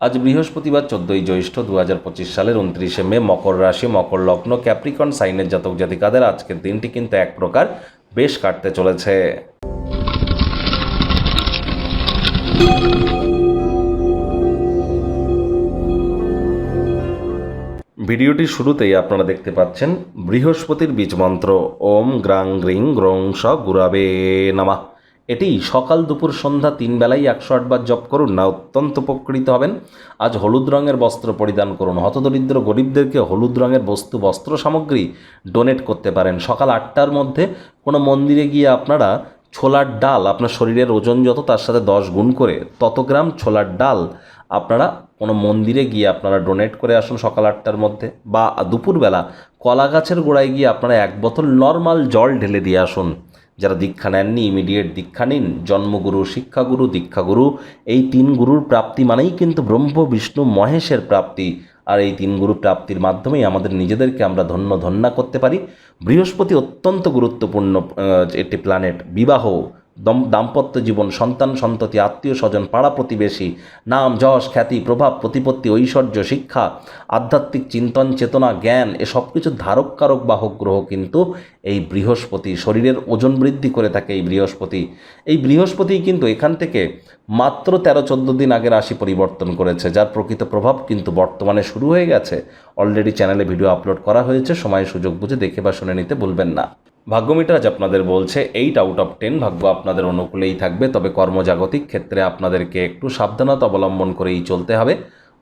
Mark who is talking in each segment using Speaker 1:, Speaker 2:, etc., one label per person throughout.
Speaker 1: আজ বৃহস্পতিবার চোদ্দই জ্যৈষ্ঠ দু হাজার পঁচিশ সালের উনত্রিশে মে মকর রাশি, মকর লগ্ন, ক্যাপ্রিকন, সাইনের জাতক জাতিকাদের আজকের দিনটি কিন্তু এক প্রকার বেশ কাটতে চলেছে। ভিডিওটি শুরুতেই আপনারা দেখতে পাচ্ছেন বৃহস্পতির বীজ মন্ত্র। ওম গ্রাং গ্রিং গ্রং স গুরাবে নামা। এটি সকাল দুপুর সন্ধ্যা তিন বেলায় একশো আটবার জপ করুন, না অত্যন্ত উপকৃত হবেন। আজ হলুদ রঙের বস্ত্র পরিধান করুন। হতদরিদ্র গরিবদেরকে হলুদ রঙের বস্তু, বস্ত্র সামগ্রী ডোনেট করতে পারেন। সকাল আটটার মধ্যে কোনো মন্দিরে গিয়ে আপনারা ছোলার ডাল, আপনার শরীরের ওজন যত, তার সাথে দশ গুণ করে তত গ্রাম ছোলার ডাল আপনারা কোনো মন্দিরে গিয়ে আপনারা ডোনেট করে আসুন সকাল আটটার মধ্যে। বা দুপুরবেলা কলা গাছের গোড়ায় গিয়ে আপনারা এক বোতল নর্মাল জল ঢেলে দিয়ে আসুন। যারা দীক্ষা নেননি ইমিডিয়েট দীক্ষা নিন, জন্মগুরু, শিক্ষাগুরু, দীক্ষাগুরু, এই তিন গুরুর প্রাপ্তি মানেই কিন্তু ব্রহ্ম, বিষ্ণু, মহেশের প্রাপ্তি। আর এই তিন গুরু প্রাপ্তির মাধ্যমেই আমাদের নিজেদেরকে আমরা ধন্য ধন্যা করতে পারি। বৃহস্পতি অত্যন্ত গুরুত্বপূর্ণ একটি প্ল্যানেট বিবাহ। দাম্পত্য জীবন, সন্তান, সন্ততি, আত্মীয় স্বজন, পাড়া প্রতিবেশী, নাম, যশ, খ্যাতি, প্রভাব, প্রতিপত্তি, ঐশ্বর্য, শিক্ষা, আধ্যাত্মিক চিন্তন, চেতনা, জ্ঞান, এ সব কিছু ধারক কারক বাহক গ্রহ কিন্তু এই বৃহস্পতি। শরীরের ওজন বৃদ্ধি করে থাকে এই বৃহস্পতি। এই বৃহস্পতি কিন্তু এখান থেকে মাত্র তেরো চোদ্দ দিন আগে রাশি পরিবর্তন করেছে, যার প্রকৃত প্রভাব কিন্তু বর্তমানে শুরু হয়ে গেছে। অলরেডি চ্যানেলে ভিডিও আপলোড করা হয়েছে, সময় সুযোগ বুঝে দেখে বা শুনে নিতে ভুলবেন না। ভাগ্যমিটার আজ আপনাদের বলছে এইট আউট অফ টেন ভাগ্য আপনাদের অনুকূলেই থাকবে। তবে কর্মজাগতিক ক্ষেত্রে আপনাদেরকে একটু সাবধানতা অবলম্বন করেই চলতে হবে।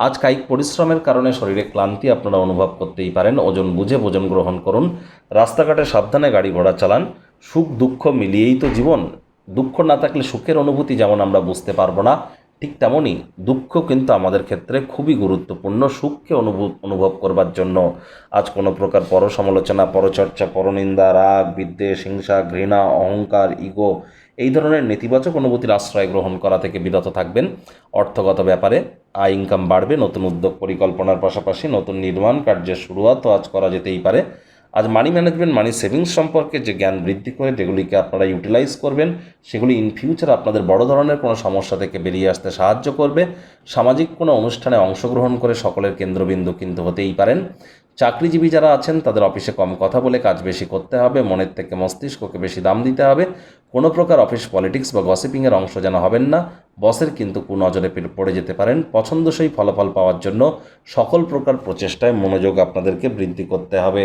Speaker 1: আজ কায়িক পরিশ্রমের কারণে শরীরে ক্লান্তি আপনারা অনুভব করতেই পারেন। ওজন বুঝে ভোজন গ্রহণ করুন। রাস্তাঘাটে সাবধানে গাড়ি ঘোড়া চালান। সুখ দুঃখ মিলিয়েই তো জীবন। দুঃখ না থাকলে সুখের অনুভূতি যেমন আমরা বুঝতে পারব না ঠিক তেমনই দুঃখ কিন্তু আমাদের ক্ষেত্রে খুবই গুরুত্বপূর্ণ, সুখকে অনুভব অনুভব করবার জন্য। আজ কোনো প্রকার পর সমালোচনা পরচর্চা, পরনিন্দা, রাগ, বিদ্বেষ, হিংসা, ঘৃণা, অহংকার, ইগো এই ধরনের নেতিবাচক অনুভূতির আশ্রয় গ্রহণ করা থেকে বিরত থাকবেন। অর্থগত ব্যাপারে আয় ইনকাম বাড়বে, নতুন উদ্যোগ পরিকল্পনার পাশাপাশি নতুন নির্মাণ কার্যের শুরুয়াতও আজ করা যেতেই পারে। আজ মানি ম্যানেজমেন্ট মানি সেভিংস সম্পর্কে যে জ্ঞান বৃদ্ধি করে যেগুলিকে আপনারা ইউটিলাইজ করবেন, সেগুলি ইন ফিউচার আপনাদের বড় ধরনের কোনো সমস্যা থেকে বেরিয়ে আসতে সাহায্য করবে। সামাজিক কোনো অনুষ্ঠানে অংশগ্রহণ করে সকলের কেন্দ্রবিন্দু কিন্তু হতেই পারেন। চাকরিজীবী যারা আছেন, তাদের অফিসে কম কথা বলে কাজ বেশি করতে হবে, মনের থেকে মস্তিষ্ককে বেশি দাম দিতে হবে। কোনো প্রকার অফিস পলিটিক্স বা গসিপিংয়ের অংশ যেন হবেন না। বসের কিন্তু কুনজরে পড়ে যেতে পারেন। পছন্দসই ফলাফল পাওয়ার জন্য সকল প্রকার প্রচেষ্টায় মনোযোগ আপনাদেরকে বৃদ্ধি করতে হবে।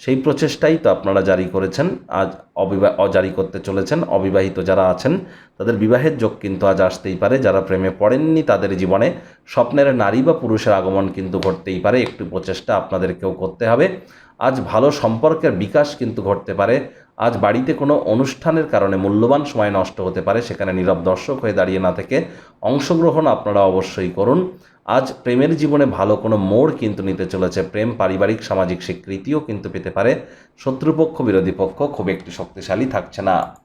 Speaker 1: সেই প্রচেষ্টাই তো আপনারা জারি করেছেন, আজ অবিবাহ অজারি করতে চলেছেন, অবিবাহিত যারা আছেন, তাদের বিবাহের যোগ কিন্তু আজ আসতেই পারে, যারা প্রেমে পড়েননি তাদের জীবনে স্বপ্নের নারী বা পুরুষের আগমন কিন্তু ঘটতেই পারে, একটু প্রচেষ্টা আপনাদেরকেও করতে হবে। আজ ভালো সম্পর্কের বিকাশ কিন্তু ঘটতে পারে আজ বাড়িতে কোনো অনুষ্ঠানের কারণে মূল্যবান সময় নষ্ট হতে পারে, সেখানে নীরব দর্শক হয়ে দাঁড়িয়ে না থেকে অংশগ্রহণ আপনারা অবশ্যই করুন। আজ প্রেমের জীবনে ভালো কোনো মোড় কিন্তু নিতে চলেছে প্রেম, পারিবারিক, সামাজিক স্বীকৃতিও কিন্তু পেতে পারে। শত্রুপক্ষ, বিরোধী পক্ষ খুব একটি শক্তিশালী থাকছে না।